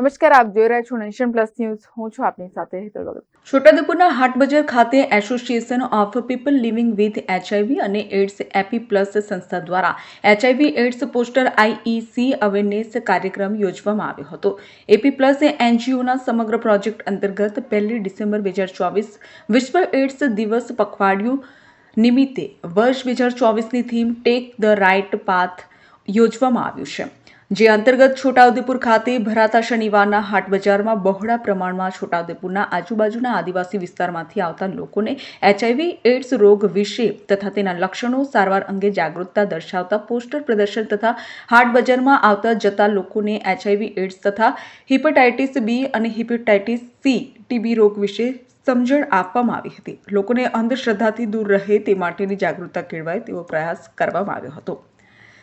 નમસ્કાર, આપ જોઈ રહ્યા છો નેશન પ્લસ ન્યૂઝ. હું છું આપની સાથે હેતલ ભગત. છોટાઉદેપુરના હાટબજાર ખાતે association of people living with HIV અને એડ્સ એપી પ્લસ સંસ્થા દ્વારા HIV AIDS poster IEC awareness કાર્યક્રમ યોજવામાં આવ્યો હતો. એપી પ્લસ એનજીઓના સમગ્ર પ્રોજેક્ટ અંતર્ગત પહેલી ડિસેમ્બર બે હજાર ચોવીસ વિશ્વ એડ્સ દિવસ પખવાડિયું નિમિત્તે વર્ષ બે હજાર ચોવીસની theme take the right path યોજવામાં આવ્યું છે. જે અંતર્ગત છોટાઉદેપુર ખાતે ભરાતા શનિવારના હાટ બજારમાં બહોળા પ્રમાણમાં છોટાઉદેપુરના આજુબાજુના આદિવાસી વિસ્તારમાંથી આવતા લોકોને એચઆઈવી એડ્સ રોગ વિશે તથા તેના લક્ષણો સારવાર અંગે જાગૃતતા દર્શાવતા પોસ્ટર પ્રદર્શન તથા હાટ બજારમાં આવતા જતા લોકોને એચઆઈવી એડ્સ તથા હિપેટાઇટિસ બી અને હિપેટાઇટિસ સી, ટીબી રોગ વિશે સમજણ આપવામાં આવી હતી. લોકોને અંધશ્રદ્ધાથી દૂર રહે તે માટેની જાગૃતતા કેળવાય તેવો પ્રયાસ કરવામાં આવ્યો હતો.